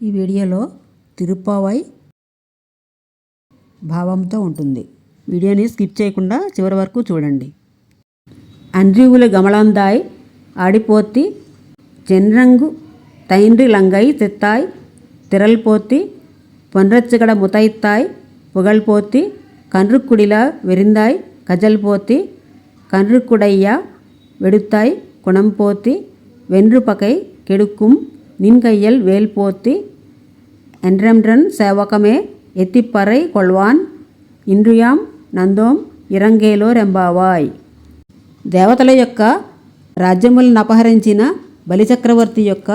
ఈ వీడియోలో తిరుప్పావై భావంతో ఉంటుంది వీడియోని స్కిప్ చేయకుండా చివరి వరకు చూడండి அன்றியுல கமலாந்தாய் ஆடிப்போத்தி சென்றங்கு தைன்றி லங்கை தித்தாய் திரள் போத்தி பொன்றச்சுகட முதைத்தாய் புகழ் போத்தி கன்றுக்குடில விரிந்தாய் கஜல் போத்தி கன்றுக்குடையா வெடுத்தாய் குணம் போத்தி வென்று பகை கெடுக்கும் நின் கையல் வேல் போத்தி என்றென்றன் சேவகமே எத்திப்பறை கொள்வான் இன்றுயாம் నందోం ఇరంగేలో రెంబావాయ్ దేవతల యొక్క రాజ్యములను అపహరించిన బలిచక్రవర్తి యొక్క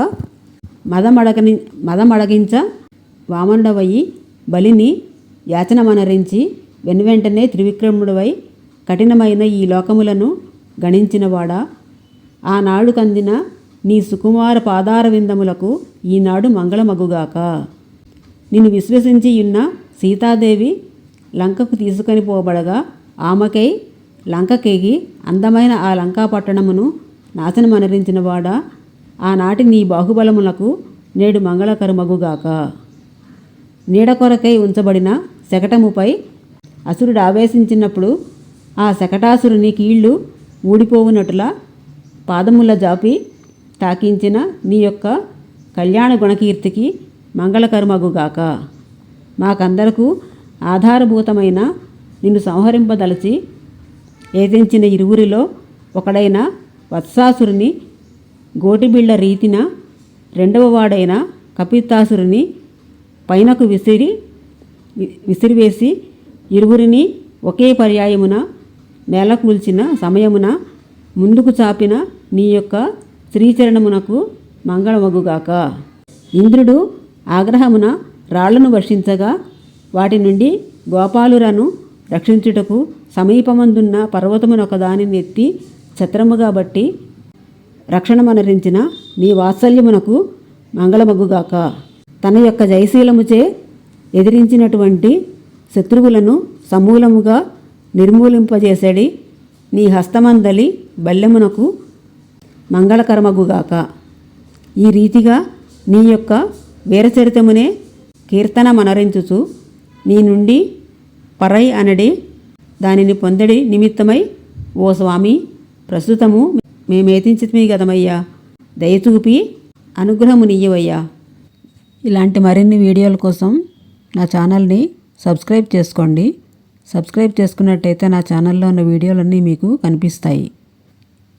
మదమడగని మదమడగించ వామనుడవయి బలిని యాచనమనరించి వెనువెంటనే త్రివిక్రముడవై కఠినమైన ఈ లోకములను గణించినవాడా ఆనాడు కందిన నీ సుకుమార పాదార విందములకు ఈనాడు మంగళమగుగాక. నిన్ను విశ్వసించి ఉన్న సీతాదేవి లంకకు తీసుకొని పోబడగా ఆమెకై లంకకెగి అందమైన ఆ లంకా పట్టణమును నాశనమనరించిన వాడా ఆనాటి నీ బాహుబలములకు నేడు మంగళకరమగుగాక. నీడ కొరకై ఉంచబడిన శకటముపై అసురుడు ఆవేశించినప్పుడు ఆ శకటాసురుని కీళ్ళు ఊడిపోవునట్లా పాదముల జాపి తాకించిన నీ యొక్క కళ్యాణ గుణకీర్తికి మంగళకరమగుగాక. మాకందరకు ఆధారభూతమైన నిన్ను సంహరింపదలచి ఏదించిన ఇరువురిలో ఒకడైన వత్సాసురుని గోటిబిళ్ళ రీతిన రెండవ వాడైన కపితాసురుని పైనకు విసిరి విసిరివేసి ఇరువురిని ఒకే పర్యాయమున నేలకూల్చిన సమయమున ముందుకు చాపిన నీ యొక్క శ్రీచరణమునకు మంగళమగుగాక ఇంద్రుడు ఆగ్రహమున రాళ్ళను వర్షించగా వాటి నుండి గోపాలురను రక్షించుటకు సమీపమందున్న పర్వతమునొక దానిని ఎత్తి ఛత్రముగా బట్టి రక్షణమనరించిన నీ వాత్సల్యమునకు మంగళమగుగాక. తన యొక్క జయశీలముచే ఎదిరించినటువంటి శత్రువులను సమూలముగా నిర్మూలింపజేసడి నీ హస్తమందలి బల్లెమునకు మంగళకరమగుగాక ఈ రీతిగా నీ యొక్క వీరచరితమునే కీర్తన మనరించుచు నీ నుండి పరై అనడి దానిని పొందడి నిమిత్తమై ఓ స్వామి ప్రస్తుతము మేమేతించితిమి గదమయ్యా. దయచూపి అనుగ్రహమునియ్యవయ్యా ఇలాంటి మరిన్ని వీడియోల కోసం నా ఛానల్ని సబ్స్క్రైబ్ చేసుకోండి. సబ్స్క్రైబ్ చేసుకున్నట్టయితే నా ఛానల్లో ఉన్న వీడియోలన్నీ మీకు కనిపిస్తాయి.